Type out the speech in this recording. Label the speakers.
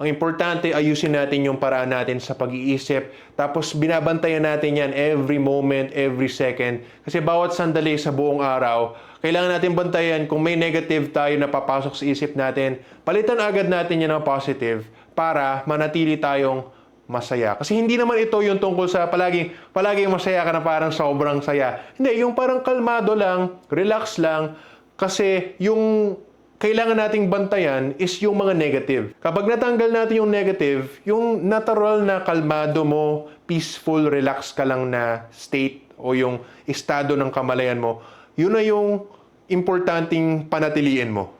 Speaker 1: Ang importante, ayusin natin yung paraan natin sa pag-iisip. Tapos binabantayan natin yan every moment, every second. Kasi bawat sandali sa buong araw, kailangan natin bantayan kung may negative tayo na papasok sa isip natin. Palitan agad natin yan ng positive para manatili tayong masaya. Kasi hindi naman ito yung tungkol sa palaging, palaging masaya ka na parang sobrang saya. Hindi, yung parang kalmado lang, relax lang. Kasi yung kailangan nating bantayan is yung mga negative. Kapag natanggal natin yung negative, yung natural na kalmado mo, peaceful, relax ka lang na state o yung estado ng kamalayan mo, yun na yung importanting panatiliin mo.